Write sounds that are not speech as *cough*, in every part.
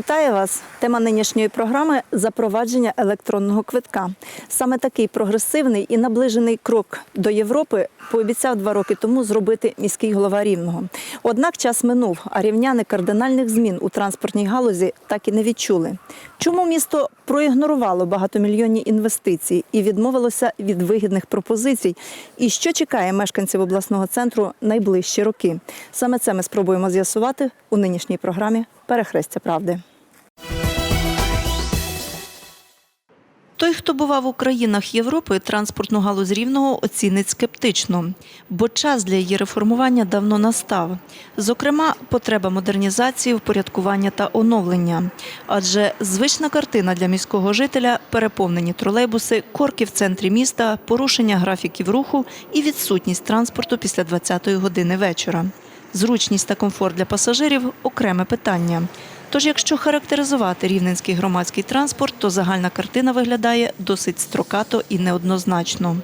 Вітаю вас! Тема нинішньої програми запровадження електронного квитка. Саме такий прогресивний і наближений крок до Європи пообіцяв два роки тому зробити міський голова рівного. Однак час минув, а рівняни кардинальних змін у транспортній галузі так і не відчули. Чому місто проігнорувало багатомільйонні інвестиції і відмовилося від вигідних пропозицій? І що чекає мешканців обласного центру найближчі роки? Саме це ми спробуємо з'ясувати у нинішній програмі Перехрестя правди. Той, хто бував у країнах Європи, транспортну галузь рівного оцінить скептично, бо час для її реформування давно настав. Зокрема, потреба модернізації, впорядкування та оновлення. Адже звична картина для міського жителя переповнені тролейбуси, корки в центрі міста, порушення графіків руху і відсутність транспорту після 20-ї години вечора. Зручність та комфорт для пасажирів окреме питання. Тож, якщо характеризувати рівненський громадський транспорт, то загальна картина виглядає досить строкато і неоднозначно.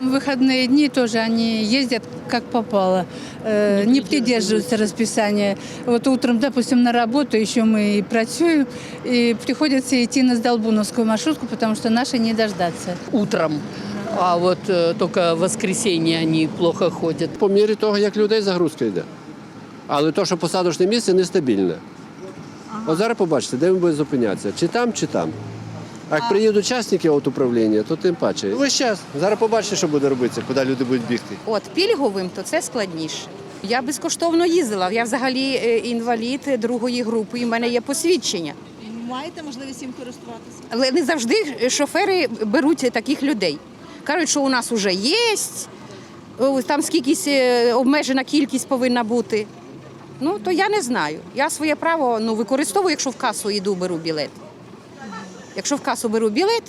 В выходные дни тоже они ездят как попало, э, не придерживаются расписания. Вот утром, допустим, на работу еще мы и працюем, и приходится идти на Сдолбуновскую маршрутку, потому что наши не дождаться. утром, а вот э, только в воскресенье они плохо ходят. По мірі того, як людей загрузка йде. Але то, що посадочне місце нестабільне. От зараз побачите, де він буде зупинятися. Чи там, чи там. А як приїдуть учасники от управління, то тим паче. Ну, Весь час. Зараз побачите, що буде робитися, куди люди будуть бігти. От пільговим, то це складніше. Я безкоштовно їздила. Я взагалі е, інвалід другої групи, і в мене є посвідчення. Маєте можливість їм користуватися? Але не завжди шофери беруть таких людей. Кажуть, що у нас вже є, там скількись е, обмежена кількість повинна бути. Ну, то я не знаю. Я своє право ну, використовую, якщо в касу йду, беру білет. Якщо в касу беру білет,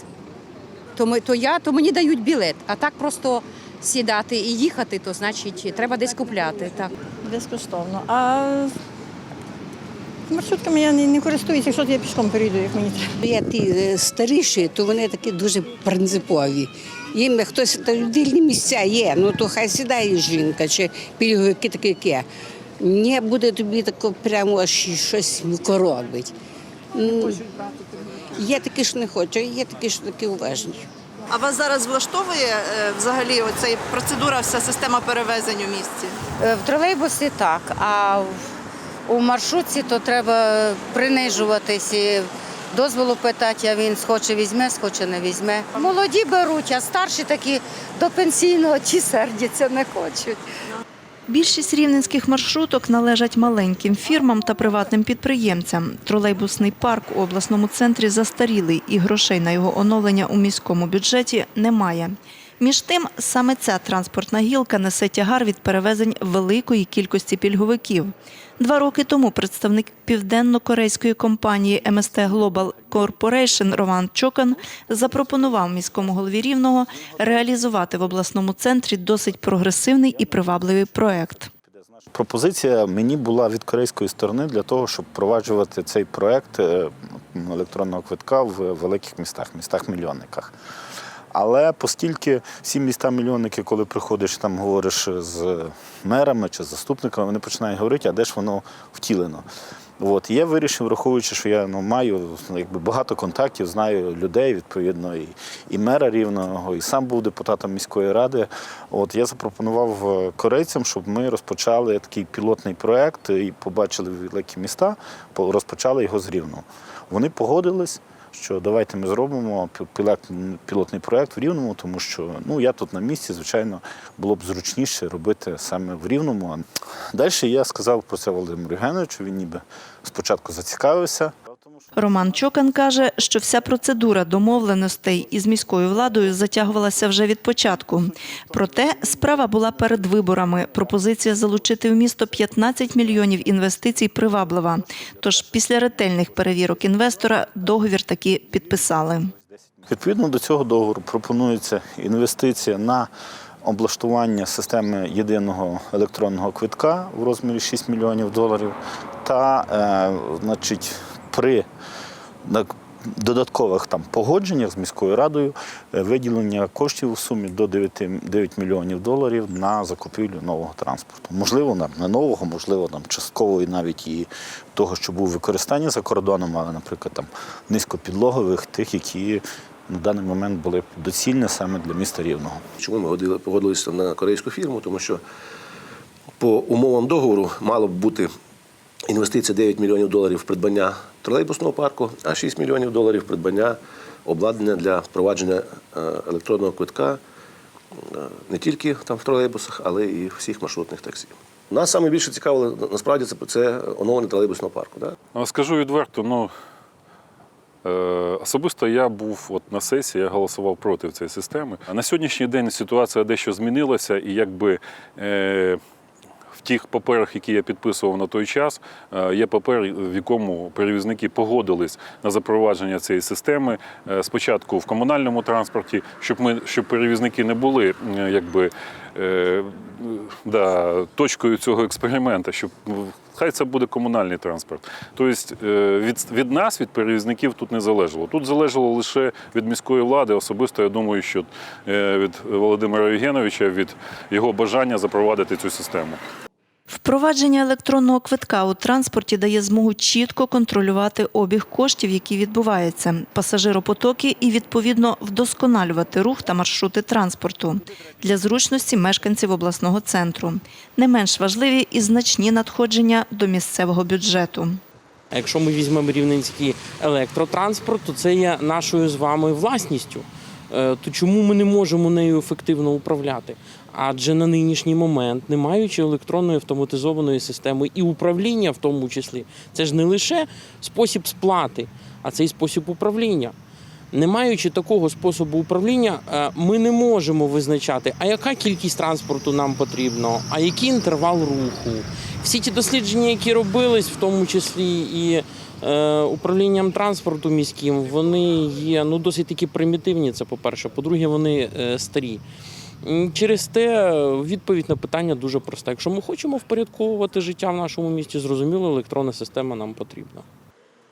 то, ми, то, я, то мені дають білет. А так просто сідати і їхати, то значить треба десь купляти. Так. Безкоштовно. А маршрутками я не, не користуюся, якщо я пішком перейду, як мені треба. Є ті е, старіші, то вони такі дуже принципові. Їм хтось та вільні місця є, ну то хай сідає жінка чи пільговики такі як я. Не буде тобі тако прямо аж щось коробить. Є такі, що не хочуть, а є такі, що такі уважні. А вас зараз влаштовує е, взагалі оця процедура, вся система перевезень у місті? Е, В тролейбусі так, а в- у маршрутці то треба принижуватись і дозволу питати, а він схоче візьме, схоче не візьме. Молоді беруть, а старші такі до пенсійного ті сердяться, не хочуть. Більшість рівненських маршруток належать маленьким фірмам та приватним підприємцям. Тролейбусний парк у обласному центрі застарілий і грошей на його оновлення у міському бюджеті немає. Між тим, саме ця транспортна гілка несе тягар від перевезень великої кількості пільговиків. Два роки тому представник південно-корейської компанії МСТ Global Corporation Роман Чокан запропонував міському голові Рівного реалізувати в обласному центрі досить прогресивний і привабливий проект. Пропозиція мені була від корейської сторони для того, щоб впроваджувати цей проект е, електронного квитка в великих містах, містах-мільйонниках. Але оскільки всі міста-мільйонники, коли приходиш там говориш з мерами чи з заступниками, вони починають говорити, а де ж воно втілено. От я вирішив, враховуючи, що я ну, маю якби багато контактів, знаю людей, відповідно, і, і мера рівного, і сам був депутатом міської ради. От я запропонував е, корейцям, щоб ми розпочали такий пілотний проект і побачили великі міста, по- розпочали його з рівного. Вони погодились. Що давайте ми зробимо пілотний проект в Рівному, тому що ну я тут на місці, звичайно, було б зручніше робити саме в Рівному. Далі я сказав про це Володимиру Євгеновичу. Він ніби спочатку зацікавився. Роман Чокан каже, що вся процедура домовленостей із міською владою затягувалася вже від початку. Проте справа була перед виборами. Пропозиція залучити в місто 15 мільйонів інвестицій приваблива. Тож після ретельних перевірок інвестора договір таки підписали. Відповідно до цього договору пропонується інвестиція на облаштування системи єдиного електронного квитка в розмірі 6 мільйонів доларів. Та, е, значить, при на- додаткових там погодженнях з міською радою е, виділення коштів у сумі до 9, 9 мільйонів доларів на закупівлю нового транспорту. Можливо, нам не нового, можливо, там частково і навіть і того, що був використання за кордоном, але, наприклад, там низькопідлогових, тих, які на даний момент були доцільні саме для міста Рівного. Чому ми годили- погодилися на корейську фірму? Тому що по умовам договору мало б бути інвестиція 9 мільйонів доларів в придбання тролейбусного парку, а 6 мільйонів доларів придбання обладнання для впровадження е, електронного квитка е, не тільки там в тролейбусах, але і всіх маршрутних таксі. Нас саме більше цікавило насправді це, це оновлення тролейбусного парку. Да? Скажу відверто, ну е, особисто я був от на сесії, я голосував проти цієї системи. А на сьогоднішній день ситуація дещо змінилася, і якби е, в тих паперах, які я підписував на той час, е, є папер, в якому перевізники погодились на запровадження цієї системи. Е, Спочатку в комунальному транспорті, щоб ми щоб перевізники не були якби. е, Да, точкою цього експерименту, щоб хай це буде комунальний транспорт. Тобто від, від нас, від перевізників, тут не залежало. Тут залежало лише від міської влади. Особисто я думаю, що від Володимира Євгеновича, від його бажання запровадити цю систему. Впровадження електронного квитка у транспорті дає змогу чітко контролювати обіг коштів, які відбуваються, пасажиропотоки і відповідно вдосконалювати рух та маршрути транспорту для зручності мешканців обласного центру. Не менш важливі і значні надходження до місцевого бюджету. Якщо ми візьмемо рівненський електротранспорт, то це є нашою з вами власністю. Е, То чому ми не можемо нею ефективно управляти? Адже на нинішній момент, не маючи електронної автоматизованої системи і управління, в тому числі, це ж не лише спосіб сплати, а це і спосіб управління. Не маючи такого способу управління, е, ми не можемо визначати, а яка кількість транспорту нам потрібно, а який інтервал руху. Всі ті дослідження, які робились, в тому числі і е, управлінням транспорту міським, вони є ну, досить таки примітивні. Це по-перше. По-друге, вони е, старі. Через те е, відповідь на питання дуже проста. Якщо ми хочемо впорядковувати життя в нашому місті, зрозуміло, електронна система нам потрібна.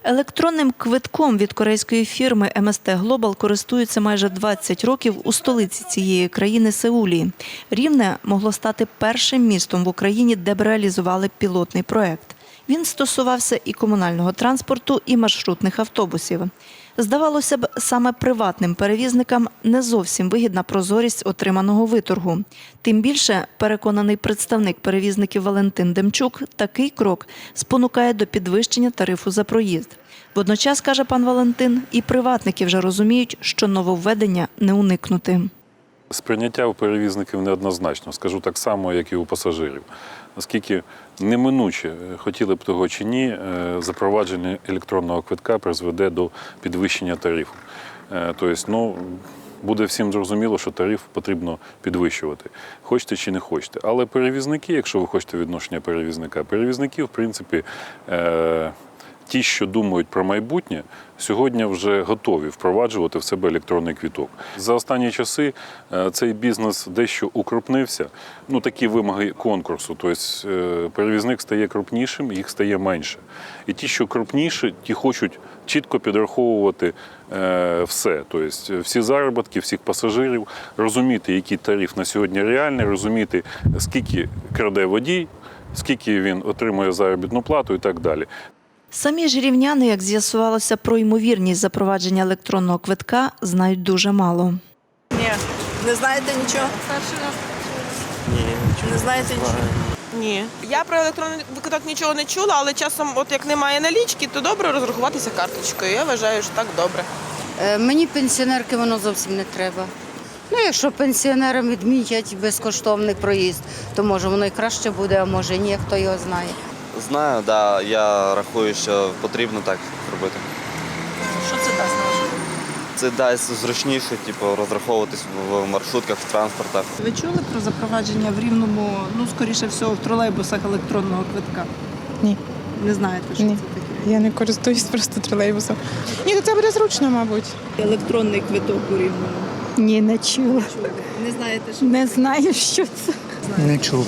Електронним квитком від корейської фірми МСТ Глобал користуються майже 20 років у столиці цієї країни Сеулі. Рівне могло стати першим містом в Україні, де б реалізували пілотний проект. Він стосувався і комунального транспорту, і маршрутних автобусів. Здавалося б, саме приватним перевізникам не зовсім вигідна прозорість отриманого виторгу. Тим більше, переконаний представник перевізників Валентин Демчук, такий крок спонукає до підвищення тарифу за проїзд. Водночас, каже пан Валентин, і приватники вже розуміють, що нововведення не уникнути. Сприйняття у перевізників неоднозначно, скажу так само, як і у пасажирів. Оскільки неминуче, е, хотіли б того чи ні, е, запровадження електронного квитка призведе до підвищення тарифу. Е, Тобто, ну, буде всім зрозуміло, що тариф потрібно підвищувати. Хочете чи не хочете. Але перевізники, якщо ви хочете відношення перевізника, перевізники, в принципі, ті, що думають про майбутнє, сьогодні вже готові впроваджувати в себе електронний квіток. За останні часи е, цей бізнес дещо укрупнився. Ну такі вимоги конкурсу. Тобто е, перевізник стає крупнішим, їх стає менше. І ті, що крупніші, ті хочуть чітко підраховувати е, все. Тобто всі заробітки, всіх пасажирів, розуміти, який тариф на сьогодні реальний, розуміти, скільки краде водій, скільки він отримує заробітну плату і так далі. Самі ж рівняни, як з'ясувалося, про ймовірність запровадження електронного квитка знають дуже мало. Ні. Не знаєте нічого? Перший раз. Не знаєте нічого? Ні. Я про електронний квиток нічого не чула, але часом, от як немає налічки, то добре розрахуватися карточкою. Я вважаю, що так добре. Е, Мені пенсіонерки воно зовсім не треба. Ну, якщо пенсіонерам відмітять безкоштовний проїзд, то може воно і краще буде, а може ні, хто його знає. Знаю, да. Я рахую, що потрібно так робити. Що це дасть на вашу? Це дасть зручніше, типу, розраховуватись в маршрутках, в транспортах. Ви чули про запровадження в Рівному, ну, скоріше всього, в тролейбусах електронного квитка? Ні. Не знаєте, що Ні. це таке? Я не користуюсь просто тролейбусом. Ні, то це буде зручно, мабуть. Електронний квиток у Рівному. Ні, не чула. Не знаєте, що Не знаю, що це. Не чули.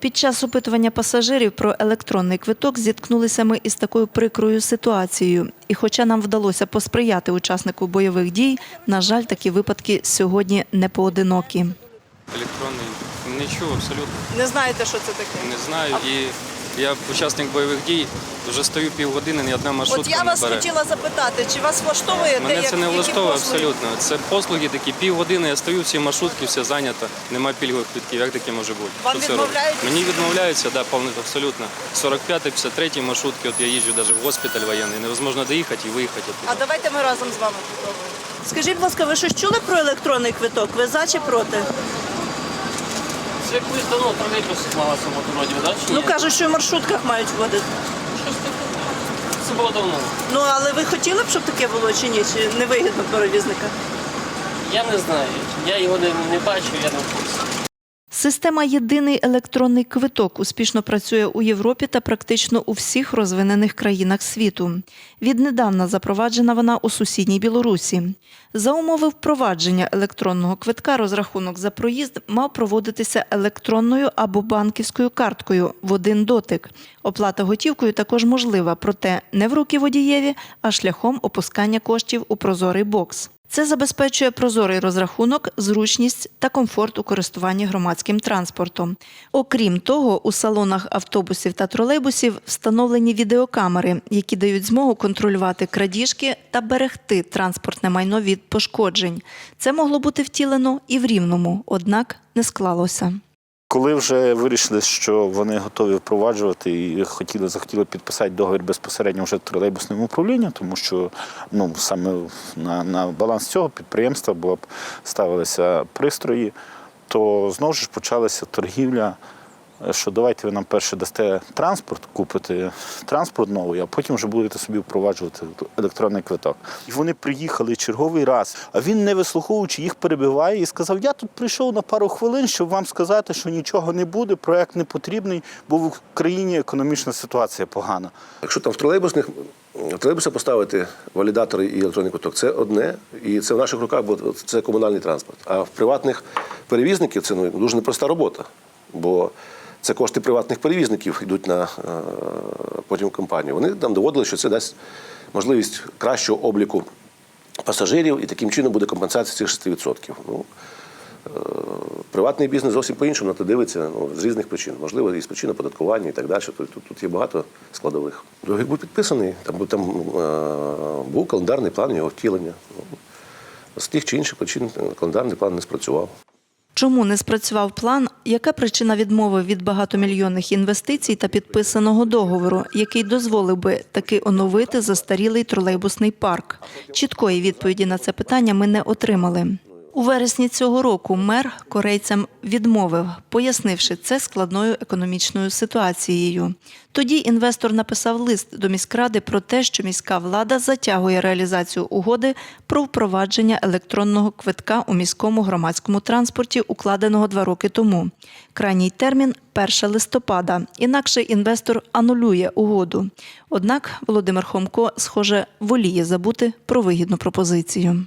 Під час опитування пасажирів про електронний квиток зіткнулися ми із такою прикрою ситуацією. І хоча нам вдалося посприяти учаснику бойових дій, на жаль, такі випадки сьогодні не поодинокі. Електронний не чув абсолютно. Не знаєте, що це таке? Не знаю. І я учасник бойових дій. Вже стою півгодини, ні одна маршрутка От я не вас бере. хотіла запитати, чи вас влаштовує те, Мене як це не які влаштовує послуги? абсолютно. Це послуги такі, півгодини я стою, всі маршрутки, все зайнято, немає пільгових квитків. Як таке може бути? Вам Що це відмовляють? Мені відмовляються, да, повне абсолютно. 45 53 маршрутки, от я їжджу навіть в госпіталь воєнний, невозможно доїхати і виїхати. А оттуда. давайте ми разом з вами попробуємо. Скажіть, будь ласка, ви щось чули про електронний квиток? Ви за чи проти? Це якось давно тролейбус мала самотороді, да? Ну кажуть, що в маршрутках мають вводити. Це було давно. Ну але ви хотіли б, щоб таке було чи ні? Чи не вигідно перевізника? Я не знаю. Я його не, не бачу, я не в курсі. Система Єдиний електронний квиток успішно працює у Європі та практично у всіх розвинених країнах світу. Віднедавна запроваджена вона у сусідній Білорусі. За умови впровадження електронного квитка розрахунок за проїзд мав проводитися електронною або банківською карткою в один дотик. Оплата готівкою також можлива, проте не в руки водієві, а шляхом опускання коштів у прозорий бокс. Це забезпечує прозорий розрахунок, зручність та комфорт у користуванні громадським транспортом. Окрім того, у салонах автобусів та тролейбусів встановлені відеокамери, які дають змогу контролювати крадіжки та берегти транспортне майно від пошкоджень. Це могло бути втілено і в рівному, однак не склалося. Коли вже вирішили, що вони готові впроваджувати і хотіли захотіли підписати договір безпосередньо вже тролейбусним управлінням, тому що ну саме на, на баланс цього підприємства було б ставилися пристрої, то знову ж почалася торгівля. Що давайте ви нам перше дасте транспорт, купите транспорт новий, а потім вже будете собі впроваджувати електронний квиток. І вони приїхали черговий раз, а він, не вислуховуючи, їх перебиває і сказав: Я тут прийшов на пару хвилин, щоб вам сказати, що нічого не буде, проект не потрібний, бо в Україні економічна ситуація погана. Якщо там в тролейбусних в поставити валідатори і електронний квиток, це одне, і це в наших руках, бо це комунальний транспорт. А в приватних перевізників це ну, дуже непроста робота, бо це кошти приватних перевізників йдуть на е, потім компанію. Вони нам доводили, що це дасть можливість кращого обліку пасажирів, і таким чином буде компенсація цих 6%. Ну, е, Приватний бізнес зовсім по-іншому на це дивиться ну, з різних причин. Можливо, і з причин оподаткування і так далі. Тут, тут, є багато складових. Договір був підписаний, там, там е, був календарний план його втілення. Ну, з тих чи інших причин календарний план не спрацював. Чому не спрацював план? Яка причина відмови від багатомільйонних інвестицій та підписаного договору, який дозволив би таки оновити застарілий тролейбусний парк? Чіткої відповіді на це питання ми не отримали. У вересні цього року мер корейцям відмовив, пояснивши це складною економічною ситуацією. Тоді інвестор написав лист до міськради про те, що міська влада затягує реалізацію угоди про впровадження електронного квитка у міському громадському транспорті, укладеного два роки тому. Крайній термін 1 листопада. Інакше інвестор анулює угоду. Однак Володимир Хомко, схоже, воліє забути про вигідну пропозицію.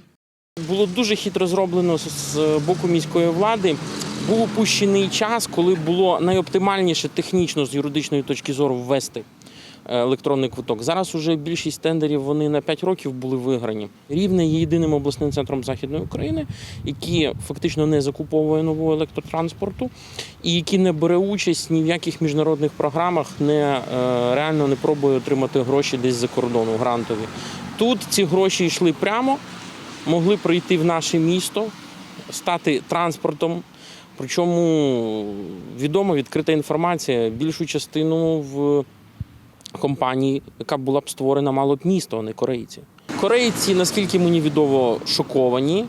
Було дуже хитро зроблено з- боку міської влади. Був упущений час, коли було найоптимальніше технічно з юридичної точки зору ввести е, електронний квиток. Зараз уже більшість тендерів вони на 5 років були виграні. Рівне є єдиним обласним центром Західної України, який фактично не закуповує нового електротранспорту і який не бере участь ні в яких міжнародних програмах, не е, реально не пробує отримати гроші десь за кордону грантові. Тут ці гроші йшли прямо могли прийти в наше місто, стати транспортом. Причому відома відкрита інформація, більшу частину в компанії, яка була б створена, мало б місто, а не корейці. Корейці, наскільки мені відомо, шоковані.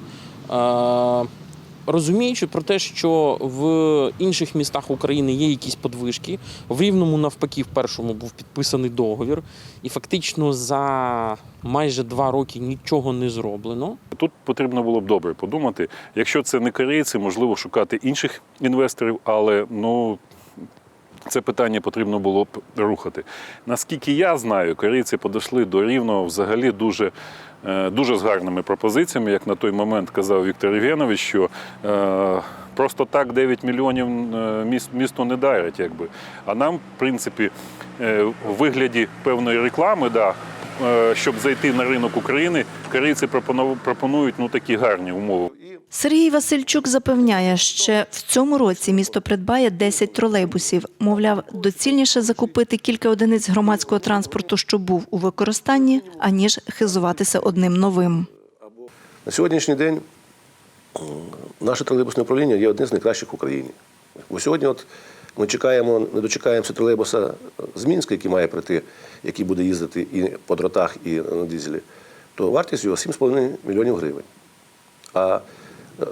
Розуміючи про те, що в інших містах України є якісь подвижки, в Рівному, навпаки, в першому був підписаний договір, і фактично за майже два роки нічого не зроблено. Тут потрібно було б добре подумати. Якщо це не корейці, можливо, шукати інших інвесторів, але ну. Це питання потрібно було б рухати. Наскільки я знаю, корейці подійшли до рівного взагалі дуже дуже з гарними пропозиціями, як на той момент казав Віктор Євгенович, що е, просто так 9 мільйонів е, міст, місту не дарять. Якби. А нам, в принципі, в вигляді певної реклами, да, е, щоб зайти на ринок України, корейці пропонують ну, такі гарні умови. Сергій Васильчук запевняє, ще в цьому році місто придбає 10 тролейбусів. Мовляв, доцільніше закупити кілька одиниць громадського транспорту, що був у використанні, аніж хизуватися одним новим. На сьогоднішній день наше тролейбусне управління є одним з найкращих в Україні. Бо сьогодні от ми чекаємо, не дочекаємося тролейбуса з Мінська, який має прийти, який буде їздити і по дротах, і на дизелі, то вартість його 7,5 мільйонів гривень. А е,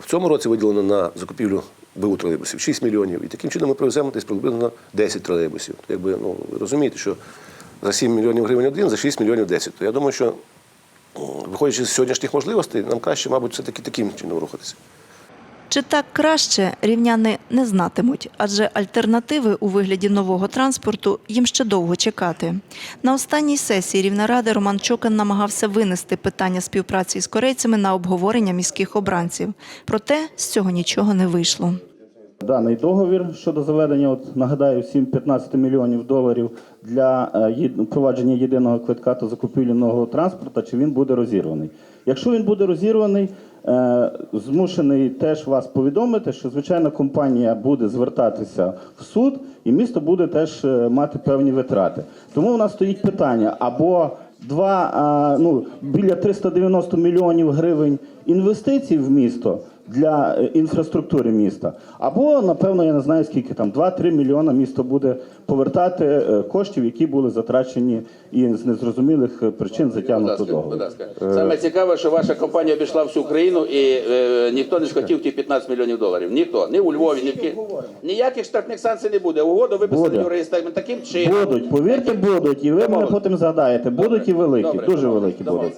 в цьому році виділено на закупівлю БУ тролейбусів 6 мільйонів. І таким чином ми привеземо десь приблизно 10 тролейбусів. То якби, ну, ви розумієте, що за 7 мільйонів гривень один, за 6 мільйонів 10. То я думаю, що виходячи з сьогоднішніх можливостей, нам краще, мабуть, все-таки таким чином рухатися. Чи так краще рівняни не знатимуть, адже альтернативи у вигляді нового транспорту їм ще довго чекати. На останній сесії Рівнеради Роман Чокан намагався винести питання співпраці з корейцями на обговорення міських обранців. Проте з цього нічого не вийшло. Даний договір щодо заведення, от нагадаю, всім 15 мільйонів доларів для е, впровадження єдиного квитка та закупівлі нового транспорту, чи він буде розірваний. Якщо він буде розірваний, змушений теж вас повідомити, що звичайно компанія буде звертатися в суд, і місто буде теж е, мати певні витрати. Тому у нас стоїть питання або два, ну, біля 390 мільйонів гривень інвестицій в місто для е, інфраструктури міста. Або, напевно, я не знаю скільки там, 2-3 мільйона місто буде повертати е, коштів, які були затрачені і з незрозумілих е, причин затягнуто договору. Саме цікаве, що ваша компанія обійшла всю країну і е, ніхто не схотів ті 15 мільйонів доларів. Ніхто. Ні у Львові, ні в Ки... Ніяких штрафних санкцій не буде. Угоду виписані Буде. юристами таким чином. Будуть, повірте, будуть, і ви мене потім згадаєте. Будуть і великі, Добре, дуже великі будуть.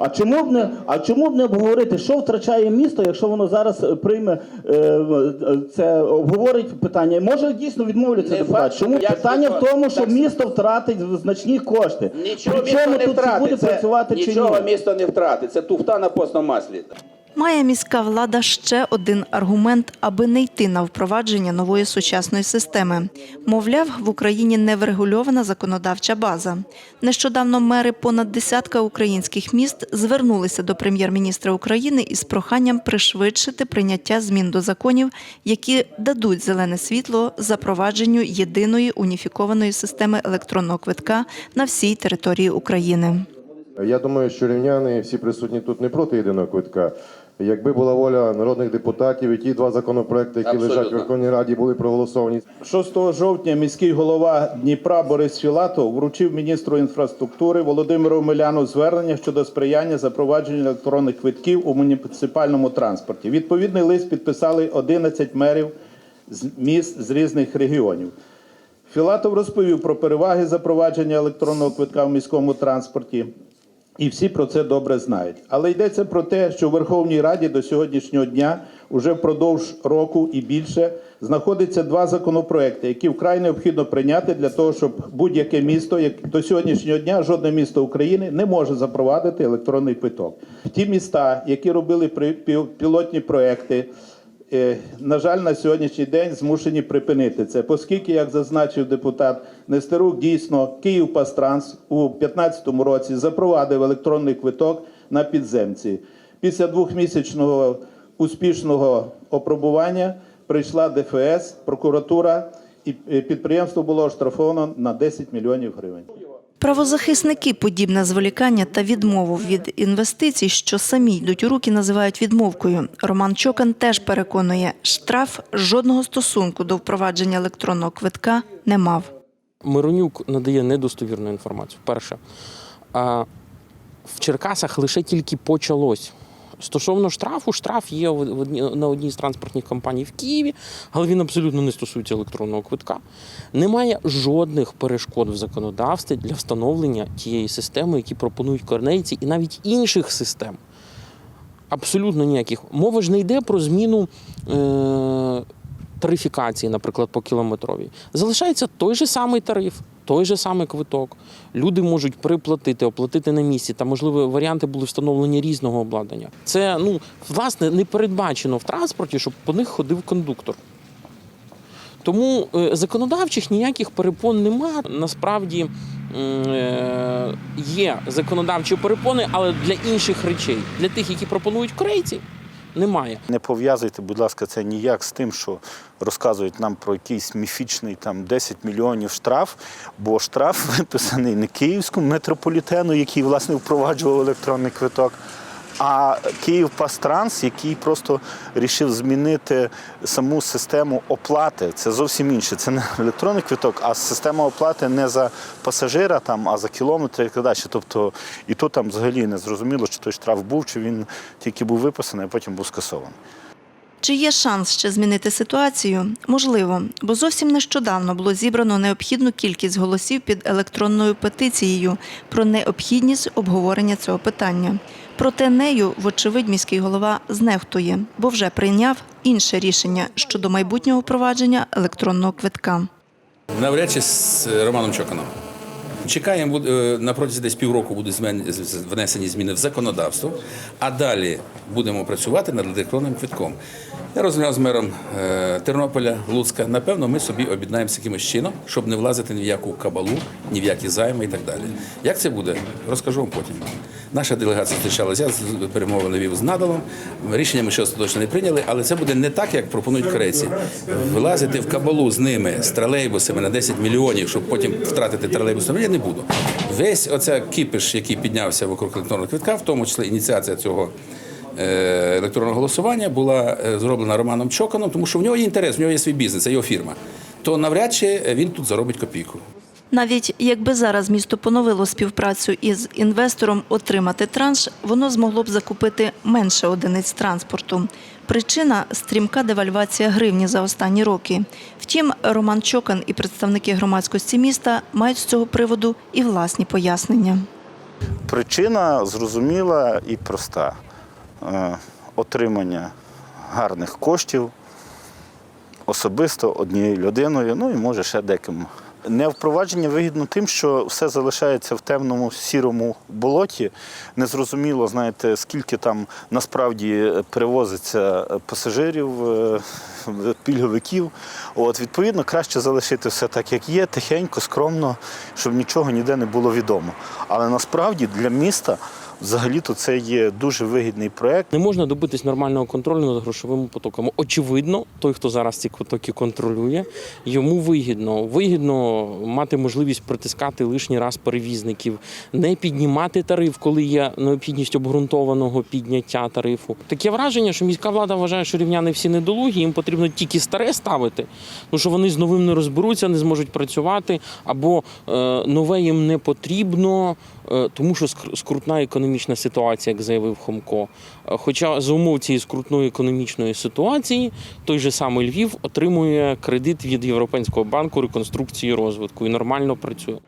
А чому б не а чому б не обговорити, що втрачає місто, якщо воно зараз е, прийме е, е, це обговорить питання? Може дійсно відмовляться депутат? Чому як питання в тому, що так. місто втратить значні кошти? Нічого Причому місто не тут чи буде втратить. Це, працювати чи нічого ні? місто не втратить. Це туфта на постному маслі. Має міська влада ще один аргумент, аби не йти на впровадження нової сучасної системи. Мовляв, в Україні не врегульована законодавча база. Нещодавно мери понад десятка українських міст звернулися до прем'єр-міністра України із проханням пришвидшити прийняття змін до законів, які дадуть зелене світло запровадженню єдиної уніфікованої системи електронного квитка на всій території України. Я думаю, що рівняни всі присутні тут не проти єдиного квитка. Якби була воля народних депутатів, і ті два законопроекти, які лежать в Верховній Раді, були проголосовані. 6 жовтня міський голова Дніпра Борис Філатов вручив міністру інфраструктури Володимиру Миляну звернення щодо сприяння запровадженню електронних квитків у муніципальному транспорті. Відповідний лист підписали 11 мерів з міст з різних регіонів. Філатов розповів про переваги запровадження електронного квитка в міському транспорті. І всі про це добре знають. Але йдеться про те, що в Верховній Раді до сьогоднішнього дня уже впродовж року і більше знаходиться два законопроекти, які вкрай необхідно прийняти для того, щоб будь-яке місто, як до сьогоднішнього дня, жодне місто України не може запровадити електронний квиток. Ті міста, які робили пілотні проекти, На жаль, на сьогоднішній день змушені припинити це, оскільки, як зазначив депутат Нестерук, дійсно Київпастранс у 2015 році запровадив електронний квиток на підземці. Після двохмісячного успішного опробування прийшла ДФС, прокуратура, і е, підприємство було оштрафовано на 10 мільйонів гривень. Правозахисники подібне зволікання та відмову від інвестицій, що самі йдуть у руки, називають відмовкою. Роман Чокан теж переконує, штраф жодного стосунку до впровадження електронного квитка не мав. Миронюк надає недостовірну інформацію. Перше, а в Черкасах лише тільки почалось. Стосовно штрафу, штраф є в- одні на одній з транспортних компаній в Києві, але він абсолютно не стосується електронного квитка. Немає жодних перешкод в законодавстві для встановлення тієї системи, які пропонують корнейці, і навіть інших систем. Абсолютно ніяких. Мова ж не йде про зміну е- тарифікації, наприклад, по кілометровій, залишається той же самий тариф, той же самий квиток. Люди можуть приплатити, оплатити на місці. Та можливо варіанти були встановлені різного обладнання. Це ну власне не передбачено в транспорті, щоб по них ходив кондуктор. Тому е, законодавчих ніяких перепон нема. Насправді е, є законодавчі перепони, але для інших речей, для тих, які пропонують корейці, немає. Не пов'язуйте, будь ласка, це ніяк з тим, що розказують нам про якийсь міфічний там 10 мільйонів штраф, бо штраф *laughs* виписаний не київському метрополітену, який власне впроваджував електронний квиток. А Київ Пастранс, який просто рішив змінити саму систему оплати. Це зовсім інше. Це не електронний квиток, а система оплати не за пасажира, там, а за кілометри і так далі. Тобто, і то там взагалі не зрозуміло, чи той штраф був, чи він тільки був виписаний, а потім був скасований. Чи є шанс ще змінити ситуацію? Можливо, бо зовсім нещодавно було зібрано необхідну кількість голосів під електронною петицією про необхідність обговорення цього питання. Проте нею, вочевидь, міський голова знехтує, бо вже прийняв інше рішення щодо майбутнього впровадження електронного квитка. Навряд чи з Романом Чоканом. Чекаємо, е, на протязі десь півроку будуть внесені зміни в законодавство, а далі будемо працювати над електронним квитком. Я розмовляв з мером е, Тернополя, Луцька. Напевно, ми собі об'єднаємося якимось чином, щоб не влазити ні в яку кабалу, ні в які займи і так далі. Як це буде, розкажу вам потім. Наша делегація зустрічалася, я перемовини вів з надалом. Рішення ми ще остаточно не прийняли, але це буде не так, як пропонують корейці. Влазити в кабалу з ними, з тролейбусами на 10 мільйонів, щоб потім втратити тролейбус, я не буду. Весь оця кіпіш, який піднявся вокруг електронного квитка, в тому числі ініціація цього. Е, Електронного голосування була е, зроблена Романом Чоканом, тому що в нього є інтерес, в нього є свій бізнес, це його фірма. То навряд чи він тут заробить копійку. Навіть якби зараз місто поновило співпрацю із інвестором отримати транш, воно змогло б закупити менше одиниць транспорту. Причина стрімка девальвація гривні за останні роки. Втім, Роман Чокан і представники громадськості міста мають з цього приводу і власні пояснення. Причина зрозуміла і проста: отримання гарних коштів особисто однією людиною, ну і може ще деким. Не впровадження вигідно тим, що все залишається в темному сірому болоті. Незрозуміло, знаєте, скільки там насправді перевозиться пасажирів, е, пільговиків. От, відповідно, краще залишити все так, як є, тихенько, скромно, щоб нічого ніде не було відомо. Але насправді для міста взагалі-то це є дуже вигідний проект. Не можна добитись нормального контролю над грошовими потоками. Очевидно, той, хто зараз ці потоки контролює, йому вигідно. Вигідно мати можливість притискати лишній раз перевізників, не піднімати тариф, коли є необхідність обґрунтованого підняття тарифу. Таке враження, що міська влада вважає, що рівняни всі недолугі, їм потрібно тільки старе ставити, тому що вони з новим не розберуться, не зможуть працювати, або е, нове їм не потрібно, тому що скр- скрутна економічна ситуація, як заявив Хомко. Е, Хоча за умов цієї скрутної економічної ситуації той же самий Львів отримує кредит від Європейського банку реконструкції і розвитку і нормально працює.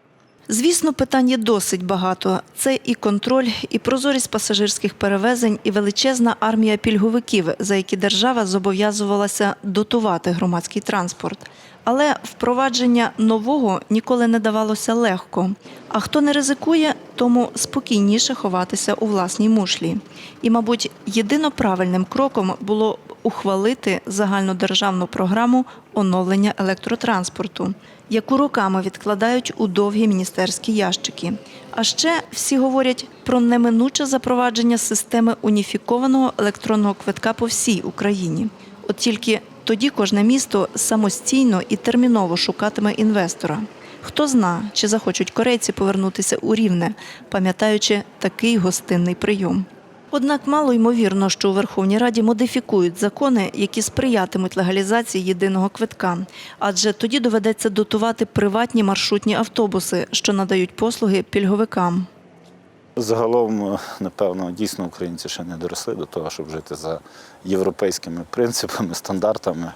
Звісно, питань є досить багато. Це і контроль, і прозорість пасажирських перевезень, і величезна армія пільговиків, за які держава зобов'язувалася дотувати громадський транспорт. Але впровадження нового ніколи не давалося легко. А хто не ризикує, тому спокійніше ховатися у власній мушлі. І, мабуть, єдино правильним кроком було ухвалити загальнодержавну програму оновлення електротранспорту, яку роками відкладають у довгі міністерські ящики. А ще всі говорять про неминуче запровадження системи уніфікованого електронного квитка по всій Україні. От тільки тоді кожне місто самостійно і терміново шукатиме інвестора. Хто зна, чи захочуть корейці повернутися у рівне, пам'ятаючи такий гостинний прийом. Однак мало ймовірно, що у Верховній Раді модифікують закони, які сприятимуть легалізації єдиного квитка, адже тоді доведеться дотувати приватні маршрутні автобуси, що надають послуги пільговикам. Загалом, е, напевно, дійсно українці ще не доросли до того, щоб жити за європейськими принципами, стандартами.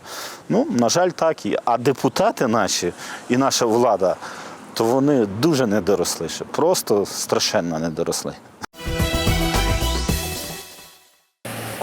Ну, на жаль, так і. А депутати наші і наша влада, то вони дуже не доросли ще. Просто страшенно не доросли.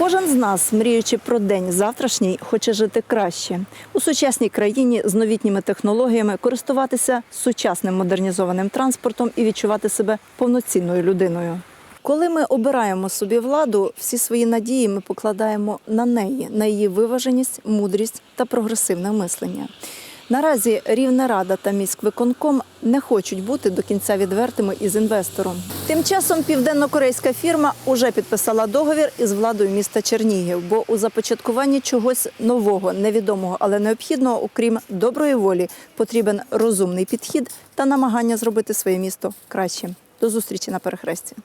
Кожен з нас, мріючи про день завтрашній, хоче жити краще у сучасній країні з новітніми технологіями, користуватися сучасним модернізованим транспортом і відчувати себе повноцінною людиною. Коли ми обираємо собі владу, всі свої надії ми покладаємо на неї, на її виваженість, мудрість та прогресивне мислення. Наразі Рівна Рада та міськвиконком не хочуть бути до кінця відвертими із інвестором. Тим часом південнокорейська фірма уже підписала договір із владою міста Чернігів, бо у започаткуванні чогось нового, невідомого, але необхідного, окрім доброї волі, потрібен розумний підхід та намагання зробити своє місто кращим. До зустрічі на перехресті.